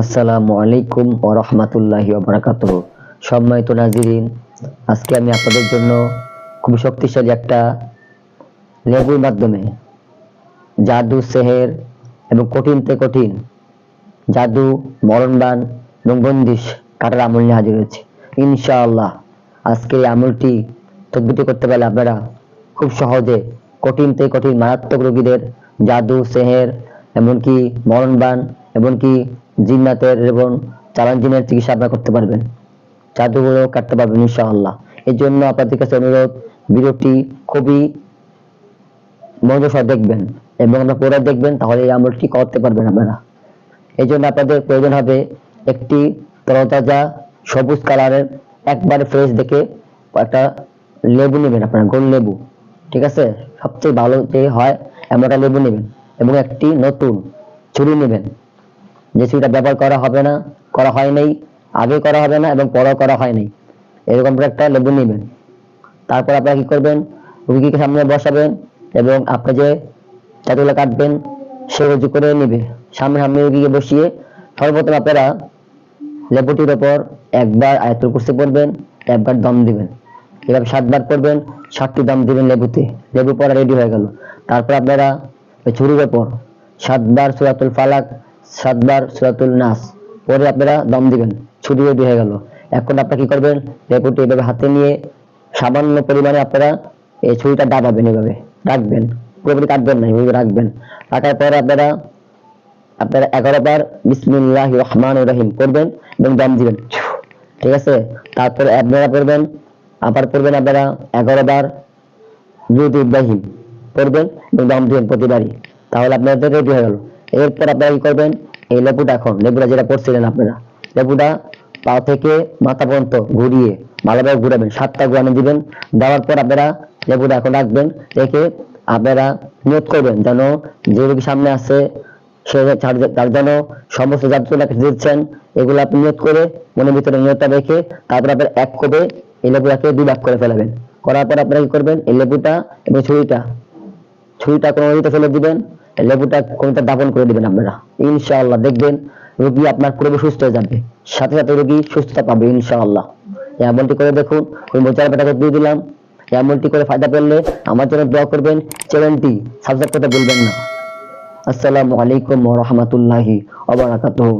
আসসালামু আলাইকুম ও সম্মানিত নাজিরিন, আজকে আমি আপনাদের জন্য খুব শক্তিশালী একটা লেবুর মাধ্যমে জাদু, সেহের এবং কঠিন তে কঠিন জাদু, মরণবান এবং বন্দিশ কাটার আমল নিয়ে হাজির হয়েছে। ইনশাআল্লাহ আজকে এই আমলটি তদ্বিটি করতে পারলে আপনারা খুব সহজে কঠিন থেকে কঠিন মারাত্মক রোগীদের জাদু, সেহের, এমনকি মরণবান, এমনকি জিন্নাতের এবং চালান জিনের চিকিৎসা আপনারা করতে পারবেন। জাদুগুলো কাটতে পারবেন ইনশাআল্লাহ। এই জন্য আপনাদের কাছে অনুরোধ, ভিডিওটি খুবই মনোযোগ দেখবেন এবং আপনারা পরে দেখবেন, তাহলে এই আমলটি করতে পারবেন আপনারা। এই জন্য আপনাদের প্রয়োজন হবে একটি তরতাজা সবুজ কালারের একবারে ফ্রেশ দেখে একটা লেবু নেবেন আপনারা, গোল লেবু। ঠিক আছে? সবচেয়ে ভালো যে হয়, এমন একটা লেবু নেবেন এবং একটি নতুন ছুরি নেবেন। যে ছুরিটা ব্যবহার করা হবে না, করা হয় নাই আগে করা হবে না এবং পরেও করা হয় নাই। এরকম একটা লেবু নেবেন। তারপর আপনারা কি করবেন? রুগীকে সামনে বসাবেন এবং আপনি যে চাটুগুলো কাটবেন, সে উজু করে নেবে। সামনে সামনে রুগীকে বসিয়ে সর্বপ্রথম আপনারা লেবুটির ওপর একবার আয়তুল কুরসি পড়বেন একবার দম দিবেন। এভাবে সাতবার পড়বেন সাতটি দম দিবেন লেবুতে। লেবু পড়া রেডি হয়ে গেল। তারপর আপনারা ওই ছুরির ওপর সাতবার সুরাতুল ফালাক সাতবার সুরাতুল নাস। পরে আপনারা দম দিবেন ছুটি রেডি হয়ে গেল। এখন আপনারা কি করবেন? লেবুটি এভাবে হাতে নিয়ে সামান্য পরিমাণে আপনারা এই ছুরিটা দাবাবেন এভাবে, রাখবেন। পুরোপুরি কাটবেন না, এভাবে রাখবেন। রাখার পরে আপনারা আপনারা এগারো বার বিসমিল্লাহ রহমান রহিম করবেন এবং দম দিবেন। ঠিক আছে? তারপরে আপনারা পড়বেন, আবার পড়বেন আপনারা এগারো বার দুধ ইব্রাহিম পড়বেন এবং দম দিবেন প্রতিবারই। তাহলে আপনাদের রেডি হয়ে গেল। এরপর আপনারা কি করবেন? এই লেবুটা এখন, লেবুটা যেটা পড়ছিলেন আপনারা, লেবুটা পা থেকে মাথা পর্যন্ত ঘুরিয়ে ভালোভাবে ঘুরাবেন, সাতটা ঘুরানো দিবেন, দেওয়ার পর আপনারা লেবুটা এখন রাখবেন, রেখে আপনারা নিয়োগ করবেন যেন যে রোগী সামনে আছে, সে তার- যেন সমস্ত যাত্রীকে দিচ্ছেন, এগুলো আপনি নিয়োগ করে মনের ভিতরে নিয়তটা রেখে তারপর আপনার এক কোপে এই লেবুটাকে দুই ভাগ করে ফেলাবেন। করার পর আপনারা কি করবেন? এই লেবুটা এবং ছুরিটা ছুরিটা কোনো নদীতে ফেলে দিবেন লেবুটা কোনটা দাপন করে দিবেন আপনারা। ইনশাআল্লাহ দেখবেন রোগী আপনার পুরো সুস্থ হয়ে যাবে। সাথে সাথে রোগী সুস্থতা পাবে, ইনশাআল্লাহ। এমনটি করে দেখুন ওই মোচার পেটাকে দিয়ে দিলাম। এমনটি করে ফায়দা পেলে আমার জন্য দোয়া করবেন। চ্যানেলটি সাবস্ক্রাইব করতে ভুলবেন না। আসসালামু আলাইকুম ওয়া রাহমাতুল্লাহি ওয়া বারাকাতুহু।